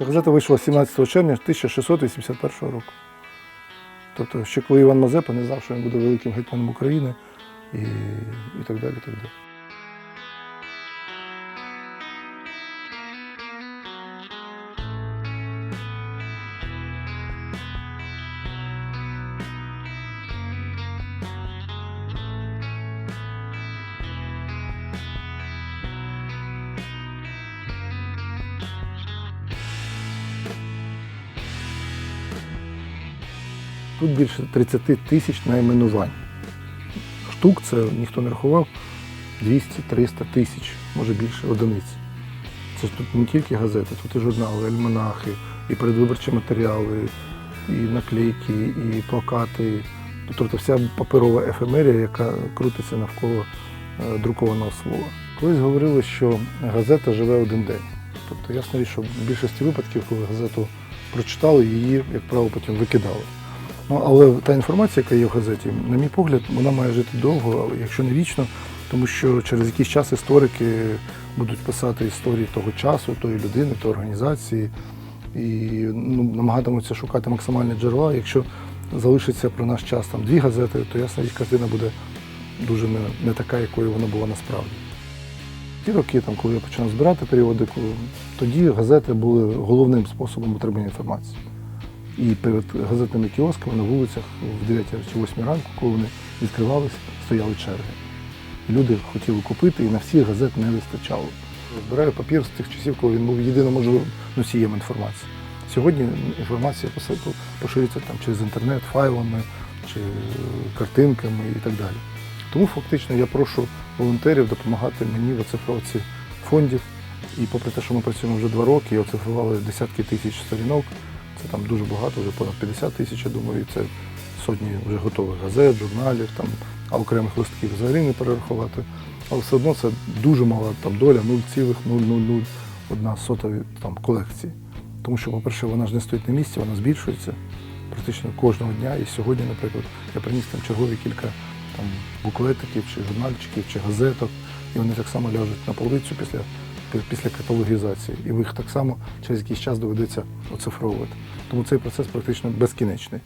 Ця газета вийшла 17 червня 1681 року. Тобто, ще коли Іван Мазепа не знав, що він буде великим гетьманом України і, і так далі. І так далі. Тут більше 30 тисяч найменувань. Штук це ніхто не рахував 200-300 тисяч, може більше одиниць. Це тут не тільки газети, тут і журнали, альманахи, і передвиборчі матеріали, і наклейки, і плакати. Тобто вся паперова ефемерія, яка крутиться навколо е, друкованого слова. Колись говорили, що газета живе один день. Тобто річ, що в більшості випадків, коли газету прочитали, її, як правило, потім викидали. Ну, але та інформація, яка є в газеті, на мій погляд, вона має жити довго, якщо не вічно, тому що через якийсь час історики будуть писати історії того часу, тої людини, тої організації, і ну, намагатимуться шукати максимальні джерела. Якщо залишиться про наш час там дві газети, то ясна річ, картина буде дуже не, не така, якою вона була насправді. Ті роки, там, коли я починав збирати періодику, тоді газети були головним способом отримання інформації. І перед газетними кіосками на вулицях в 9 чи 8 ранку, коли вони відкривалися, стояли черги. Люди хотіли купити, і на всіх газет не вистачало. Збираю папір з тих часів, коли він був єдиним можливим носієм інформації. Сьогодні інформація поширюється там через інтернет, файлами чи картинками і так далі. Тому фактично я прошу волонтерів допомагати мені в оцифровці фондів. І попри те, що ми працюємо вже два роки і оцифрували десятки тисяч сторінок, це там дуже багато, вже понад 50 тисяч, я думаю, і це сотні вже готових газет, журналів, там, а окремих листків взагалі не перерахувати. Але все одно це дуже мала там доля 0,0001 сота від там, колекції. Тому що, по-перше, вона ж не стоїть на місці, вона збільшується практично кожного дня. І сьогодні, наприклад, я приніс там чергові кілька там, буклетиків, чи журнальчиків, чи газеток, і вони так само ляжуть на полицю після, пі- після каталогізації. І їх так само через якийсь час доведеться оцифровувати. Тому цей процес практично безкінечний.